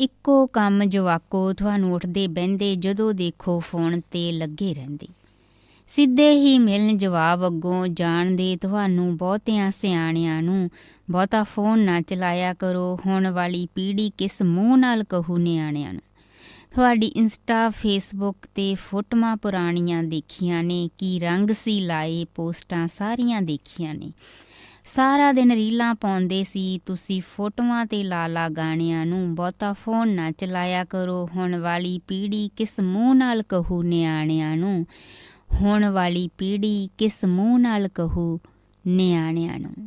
ਇੱਕੋ ਕੰਮ ਜਵਾਕੋ ਤੁਹਾਨੂੰ ਉੱਠਦੇ ਬਹਿੰਦੇ ਜਦੋਂ ਦੇਖੋ ਫੋਨ ਤੇ ਲੱਗੇ ਰਹਿੰਦੇ। ਸਿੱਧੇ ਹੀ ਮਿਲਣ ਜਵਾਬ ਅੱਗੋਂ ਜਾਣਦੇ ਤੁਹਾਨੂੰ ਬਹੁਤਿਆਂ ਸਿਆਣਿਆਂ ਨੂੰ, ਬਹੁਤਾ ਫੋਨ ਨਾ ਚਲਾਇਆ ਕਰੋ, ਹੁਣ ਵਾਲੀ ਪੀੜ੍ਹੀ ਕਿਸ ਮੂੰਹ ਨਾਲ ਕਹੂ ਨਿਆਣਿਆਂ ਨੂੰ। ਤੁਹਾਡੀ ਇੰਸਟਾ, ਫੇਸਬੁੱਕ ਤੇ ਫੋਟੋਆਂ ਪੁਰਾਣੀਆਂ ਦੇਖੀਆਂ ਨੇ, ਕੀ ਰੰਗ ਸੀ ਲਾਏ ਪੋਸਟਾਂ ਸਾਰੀਆਂ ਦੇਖੀਆਂ ਨੇ। ਸਾਰਾ ਦਿਨ ਰੀਲਾਂ ਪਾਉਂਦੇ ਸੀ। ਤੁਸੀਂ ਫੋਟੋਆਂ ਤੇ ਲਾਲਾ ਗਾਣਿਆਂ ਨੂੰ ਬਹੁਤਾ ਫੋਨ ਨਾ ਚਲਾਇਆ ਕਰੋ। ਹੁਣ ਵਾਲੀ ਪੀੜ੍ਹੀ ਕਿਸ ਮੂੰਹ ਨਾਲ ਕਹੂ ਨਿਆਣਿਆਂ ਨੂੰ? ਹੁਣ ਵਾਲੀ ਪੀੜ੍ਹੀ ਕਿਸ ਮੂੰਹ ਨਾਲ ਕਹੂ ਨਿਆਣਿਆਂ ਨੂੰ?